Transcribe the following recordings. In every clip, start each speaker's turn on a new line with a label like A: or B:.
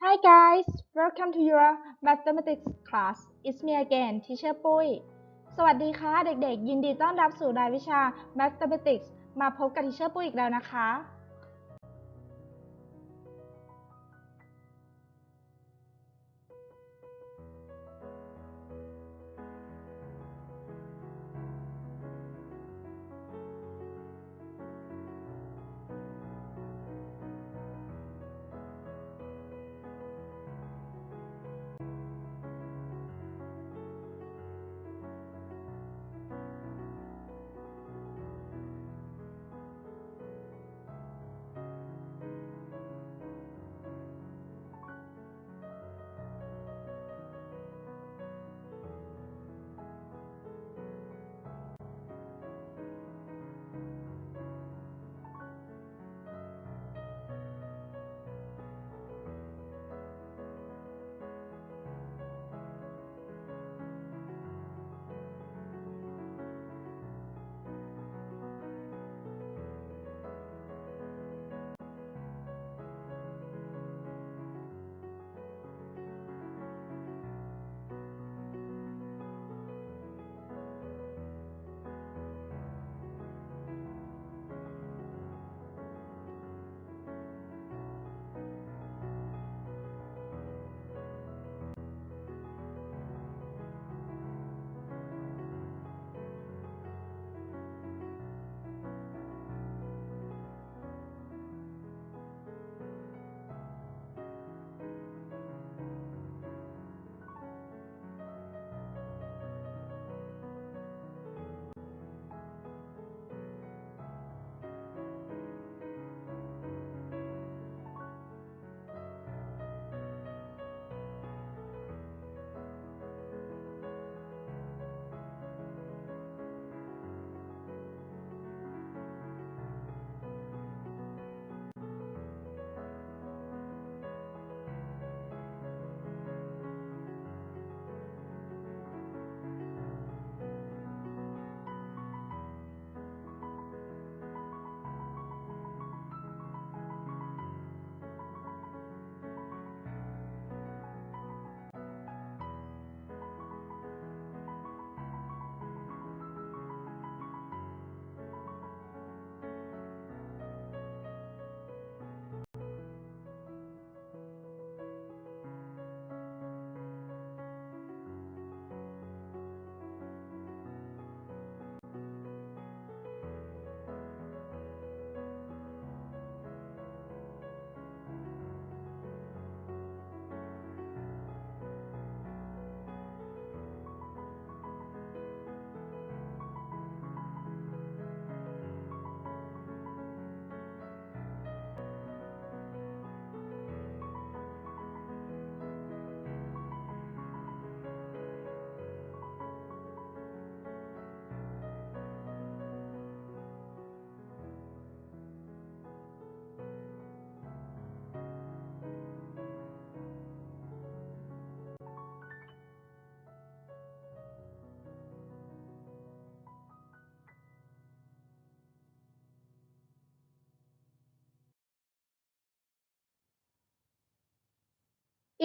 A: Hi guys, welcome to your mathematics class. It's me again, teacher ปุ้ย สวัสดีค่ะ เด็กๆ ยินดีต้อนรับสู่รายวิชา mathematics มาพบกับ teacher ปุ้ยอีกแล้วนะคะ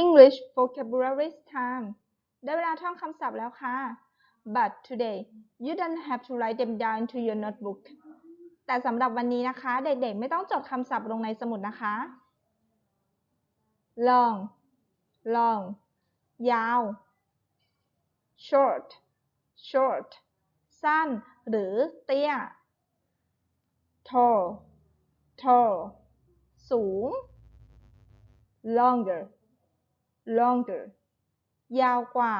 A: English vocabulary time ได้เวลาท่องคำศัพท์แล้วค่ะ but today you don't have to write them down into your notebook แต่สำหรับวันนี้นะคะ เด็กๆ ไม่ต้องจดคำศัพท์ลงในสมุดนะคะ long long ยาว short short สั้น หรือเตี้ย tall tall สูง longer longer ยาวกว่า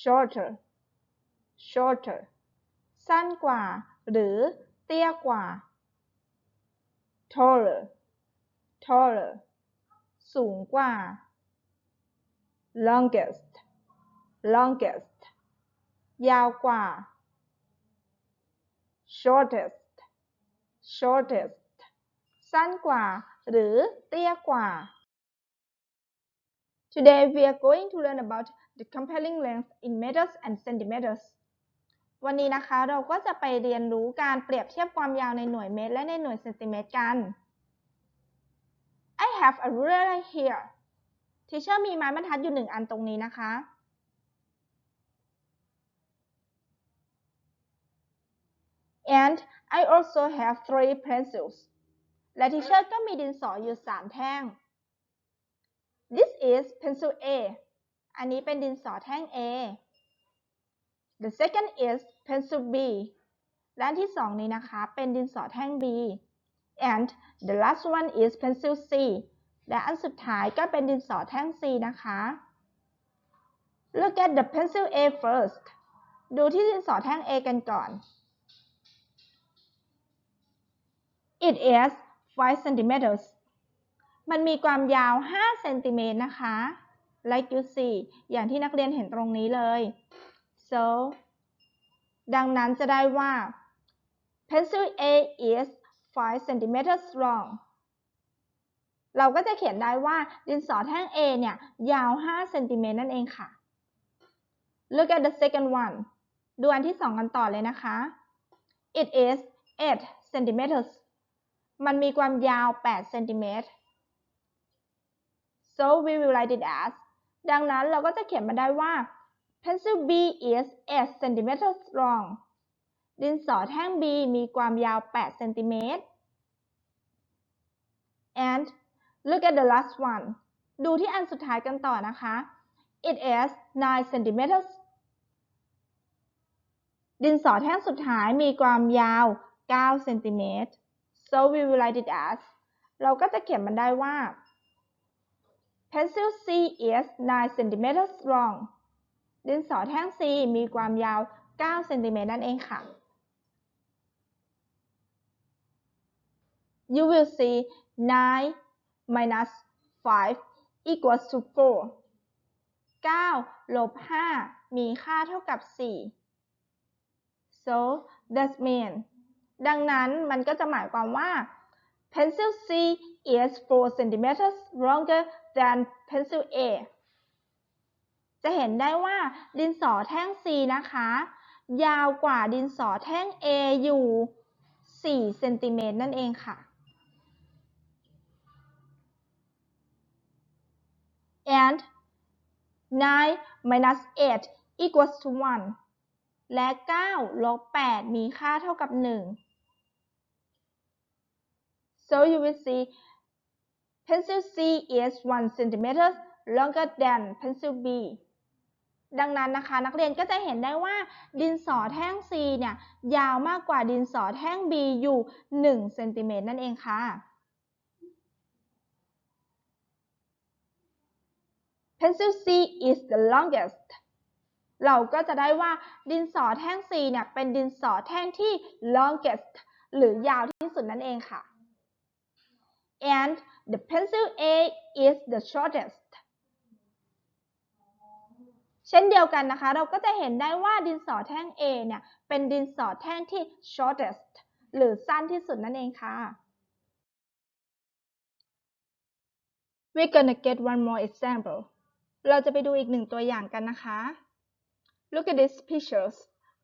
A: shorter shorter สั้นกว่า หรือเตี้ยกว่า taller taller สูงกว่า longest longest ยาวกว่า shortest shortest สั้นกว่า หรือเตี้ยกว่า Today we are going to learn about the comparing length in meters and centimeters วันนี้นะคะเราก็จะไปเรียนรู้การเปรียบเทียบความยาวในหน่วยเมตรและในหน่วยเซนติเมตรกัน I have a ruler here ที่เชอร์มีไม้บรรทัดอยู่หนึ่งอันตรงนี้นะคะ and I also have three pencils และที่เชอร์ก็มีดินสออยู่สามแท่ง this is pencil A อันนี้เป็นดินสอแท่ง A the second is pencil B และอันที่สองนี้นะคะ เป็นดินสอแท่ง B and the last one is pencil C และอันสุดท้ายก็เป็นดินสอแท่ง C นะคะ look at the pencil A first ดูที่ดินสอแท่ง A กันก่อน it is 5 centimeters มันมีความยาว 5 เซนติเมตรนะคะ like you see อย่างที่นักเรียนเห็นตรงนี้เลย so ดังนั้นจะได้ว่า pencil A is 5 centimeters long เราก็จะเขียนได้ว่าดินสอแท่ง A เนี่ย ยาว 5 เซนติเมตรนั่นเองค่ะ look at the second one ดูอันที่สองกันต่อเลยนะคะ it is 8 centimeters มันมีความยาว 8 เซนติเมตร so we will write it as ดังนั้นเราก็จะเขียนมาได้ว่า pencil B is 8 centimeters long ดินสอแท่ง B มีความยาว8เซนติเมตร and look at the last one ดูที่อันสุดท้ายกันต่อนะคะ it is 9 centimeters ดินสอแท่งสุดท้ายมีความยาว9เซนติเมตร so we will write it as เราก็จะเขียนมันได้ว่า pencil C is 9 cm long ดินสอแท่ง C มีความยาว 9 เซนติเมตรนั่นเองค่ะ you will see 9 minus 5 equals to 4 9 ลบ 5 มีค่าเท่ากับ 4 so that means ดังนั้นมันก็จะหมายความว่า pencil C is 4 centimeters longer than pencil A จะเห็นได้ว่าดินสอแท่ง C นะคะ ยาวกว่าดินสอแท่ง A อยู่ 4 เซนติเมตรนั่นเองค่ะ and 9 minus 8 equals to 1 และ 9 ลบ 8 มีค่าเท่ากับ 1 so you will see pencil C is 1 centimeter longer than pencil B ดังนั้นนะคะนักเรียนก็จะเห็นได้ว่าดินสอแท่ง C เนี่ยยาวมากกว่าดินสอแท่ง B อยู่1เซนติเมตรนั่นเองค่ะ pencil C is the longest เราก็จะได้ว่าดินสอแท่ง C เนี่ยเป็นดินสอแท่งที่ longest หรือยาวที่สุดนั่นเองค่ะ and the pencil A is the shortest เช่นเดียวกันนะคะ เราก็จะเห็นได้ว่าดินสอแท่ง A เนี่ย เป็นดินสอแท่งที่ shortest หรือสั้นที่สุดนั่นเองค่ะ We're gonna get one more example เราจะไปดูอีกหนึ่งตัวอย่างกันนะคะ Look at these pictures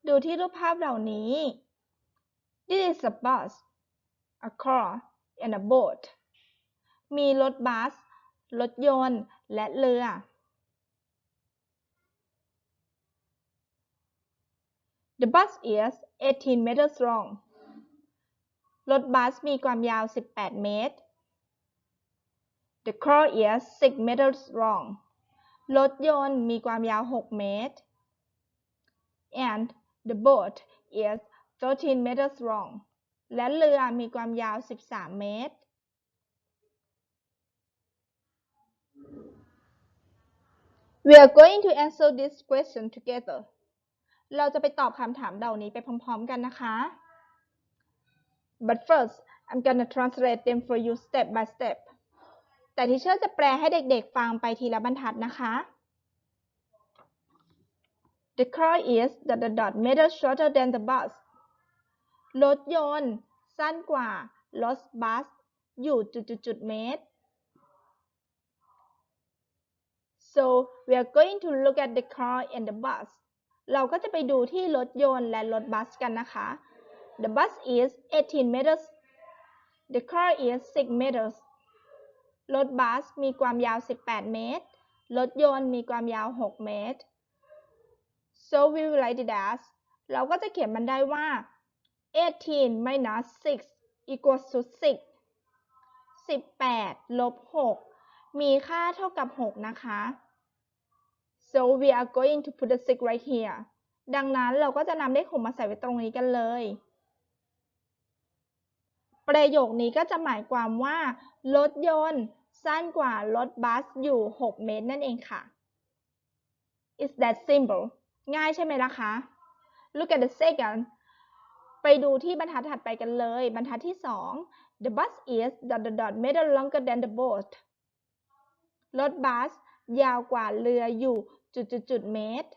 A: ดูที่รูปภาพเหล่านี้ This is a bus a car and a boat มีรถบัส รถยนต์ และเรือ The bus is 18 meters long รถบัสมีความยาว 18 เมตร The car is 6 meters long รถยนต์มีความยาว 6 เมตร and the boat is 13 meters long และเรือมีความยาว 13 เมตร We are going to answer this question together เราจะไปตอบคำถามเหล่านี้ไปพร้อมๆกันนะคะ But first I'm gonna translate them for you step by step แต่ที่เชื่อจะแปลให้เด็กๆฟังไปทีละบรรทัดนะคะ The car is dot dot dot meter shorter than the bus รถยนต์ สั้นกว่ารถบัส อยู่จุดๆๆเมตร so we are going to look at the car and the bus เราก็จะไปดูที่รถยนต์และรถบัสกันนะคะ The bus is 18 meters The car is 6 meters รถบัสมีความยาว 18 เมตร รถยนต์มีความยาว 6 เมตร so we will write it as เราก็จะเขียนมันได้ว่า 18 minus 6 equals to 6 18 ลบ 6 มีค่าเท่ากับ 6 นะคะ so we are going to put the 6 right here ดังนั้นเราก็จะนำเลขหกมาใส่ไว้ตรงนี้กันเลย ประโยคนี้ก็จะหมายความว่า รถยนต์สั้นกว่ารถบัสอยู่ 6 เมตรนั่นเองค่ะ Is that simple ง่ายใช่ไหมล่ะคะ Look at the second ไปดูที่บรรทัดถัดไปกันเลย บรรทัดที่ 2 The bus is dot dot dot meter longer than the boat รถบัส ยาวกว่าเรืออยู่จุดจุดจุดเมตร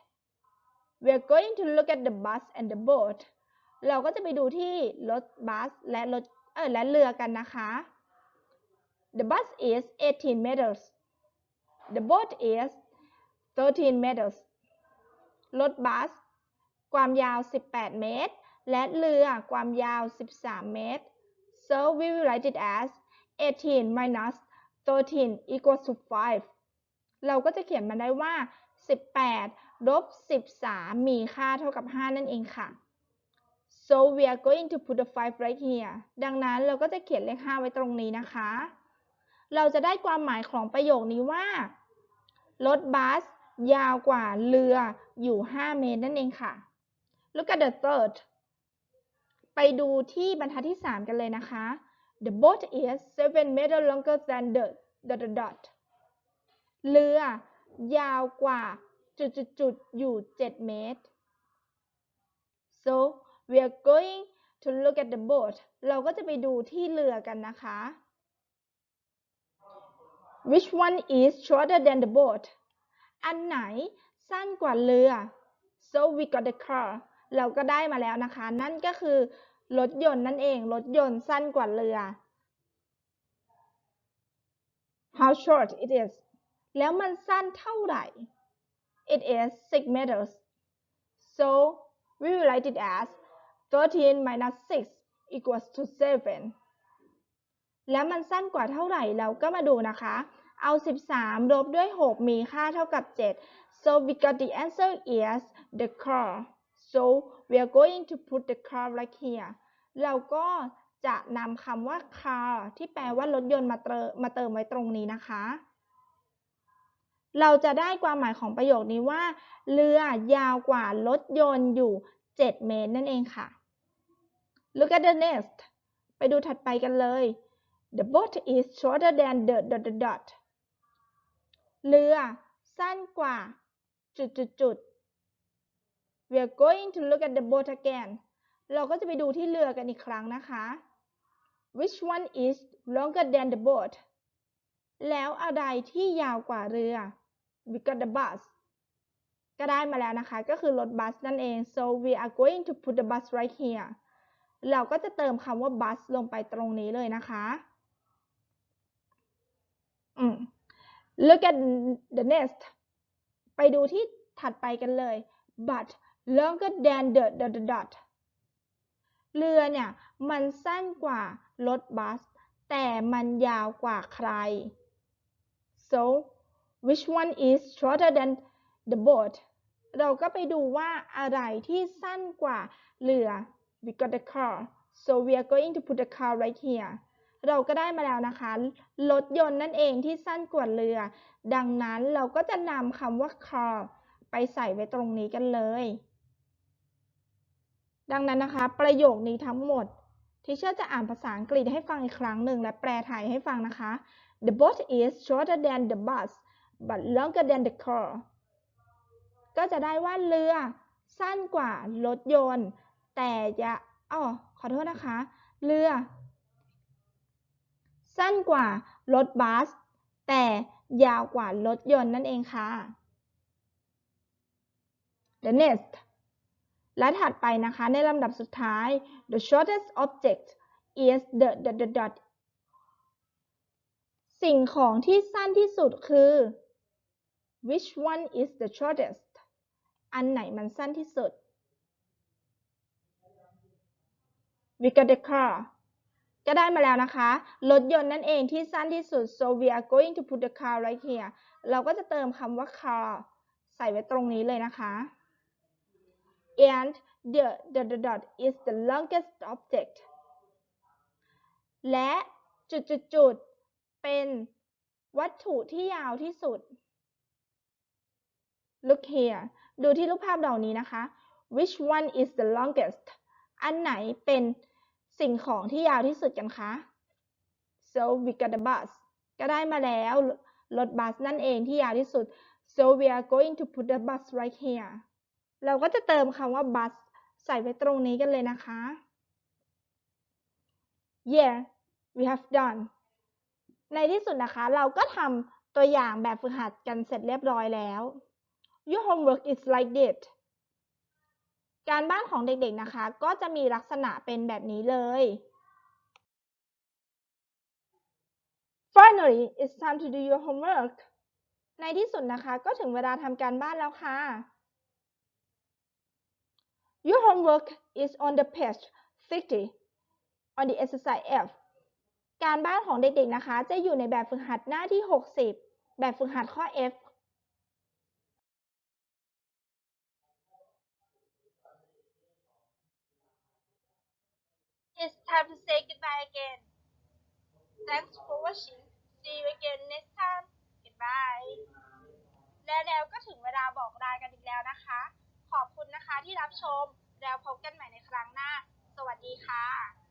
A: We are going to look at the bus and the boat เราก็จะไปดูที่รถบัสและรถเออและเรือกันนะคะ The bus is 18 meters The boat is 13 meters รถบัส ความยาว 18 เมตร และเรือความยาว 13 เมตร so we will write it as 18 minus 13 equals to 5 เราก็จะเขียนมันได้ว่า 18ลบ13 มีค่าเท่ากับ 5 นั่นเองค่ะ so we are going to put the 5 right here ดังนั้นเราก็จะเขียนเลข 5 ไว้ตรงนี้นะคะ เราจะได้ความหมายของประโยคนี้ว่า รถบัส ยาวกว่าเรืออยู่ 5 เมตรนั่นเองค่ะ Look at the third ไปดูที่บรรทัดที่ 3 กันเลยนะคะ The boat is 7 meter longer than the dot dot dot เรือยาวกว่าจุดจุดจุดอยู่7เมตร so we are going to look at the boat เราก็จะไปดูที่เรือกันนะคะ which one is shorter than the boat อันไหนสั้นกว่าเรือ so we got the car เราก็ได้มาแล้วนะคะ นั่นก็คือ รถยนต์นั่นเอง รถยนต์สั้นกว่าเรือ how short it is แล้วมันสั้นเท่าไหร่ it is 6 meters so we will write it as 13 minus 6 equals to 7 แล้วมันสั้นกว่าเท่าไหร่เราก็มาดูนะคะ เอา 13ลบด้วย 6 มีค่าเท่ากับ 7 so we got the answer is the car so we are going to put the car right here เราก็จะนำคำว่า car ที่แปลว่ารถยนต์มาเติมมาเติมไว้ตรงนี้นะคะ เราจะได้ความหมายของประโยคนี้ว่า เรือยาวกว่ารถยนต์อยู่ 7 เมตรนั่นเองค่ะ Look at the next ไปดูถัดไปกันเลย The boat is shorter than the dot dot dot เรือสั้นกว่าจุดจุดจุด We are going to look at the boat again เราก็จะไปดูที่เรือกันอีกครั้งนะคะ Which one is longer than the boat แล้วอะไรที่ยาวกว่าเรือ We got the bus ก็ได้มาแล้วนะคะ ก็คือรถบัสนั่นเอง so we are going to put the bus right here เราก็จะเติมคำว่า bus ลงไปตรงนี้เลยนะคะอืม look at the next ไปดูที่ถัดไปกันเลย but longer than the dot dot dot เรือเนี่ยมันสั้นกว่ารถบัส แต่มันยาวกว่าใคร so which one is shorter than the boat เราก็ไปดูว่าอะไรที่สั้นกว่าเรือ we got the car so we are going to put the car right here เราก็ได้มาแล้วนะคะ รถยนต์นั่นเองที่สั้นกว่าเรือ ดังนั้นเราก็จะนำคำว่า car ไปใส่ไว้ตรงนี้กันเลย ดังนั้นนะคะ ประโยคนี้ทั้งหมดทีเชอร์จะอ่านภาษาอังกฤษให้ฟังอีกครั้งหนึ่งและแปลไทยให้ฟังนะคะ The boat is shorter than the bus but longer than the car ก็จะได้ว่าเรือสั้นกว่ารถยนต์ แต่อย่าอ๋อขอโทษนะคะ เรือ สั้นกว่ารถบัส แต่ยาวกว่ารถยนต์นั่นเองค่ะ The next และถัดไปนะคะในลำดับสุดท้าย the shortest object is the the the dot สิ่งของที่สั้นที่สุดคือ which one is the shortest อันไหนมันสั้นที่สุด we got the car ก็ได้มาแล้วนะคะ รถยนต์นั่นเองที่สั้นที่สุด so we are going to put the car right here เราก็จะเติมคำว่า car ใส่ไว้ตรงนี้เลยนะคะ and the the the dot is the longest object และจุดจุดจุดเป็นวัตถุที่ยาวที่สุด look here ดูที่รูปภาพเดอกนี้นะคะ which one is the longest อันไหนเป็นสิ่งของที่ยาวที่สุดกันคะ so we got the bus ก็ได้มาแล้วรถบัสนั่นเองที่ยาวที่สุด so we are going to put the bus right here เราก็จะเติมคำว่า bus ใส่ไว้ตรงนี้กันเลยนะคะ yeah we have done ในที่สุดนะคะ เราก็ทำตัวอย่างแบบฝึกหัดกันเสร็จเรียบร้อยแล้ว your homework is like this การบ้านของเด็กๆนะคะ ก็จะมีลักษณะเป็นแบบนี้เลย Finally it's time to do your homework ในที่สุดนะคะ ก็ถึงเวลาทำการบ้านแล้วค่ะ Your homework is on the page 60 on the exercise F การบ้านของเด็กๆนะคะ จะอยู่ในแบบฝึกหัดหน้าที่ 60 แบบฝึกหัดข้อ F It's time to say goodbye again. Thanks for watching. See you again next time. Goodbye. และแล้วก็ถึงเวลาบอกลากันอีกแล้วนะคะ ขอบคุณนะคะที่รับชม แล้วพบกันใหม่ในครั้งหน้า สวัสดีค่ะ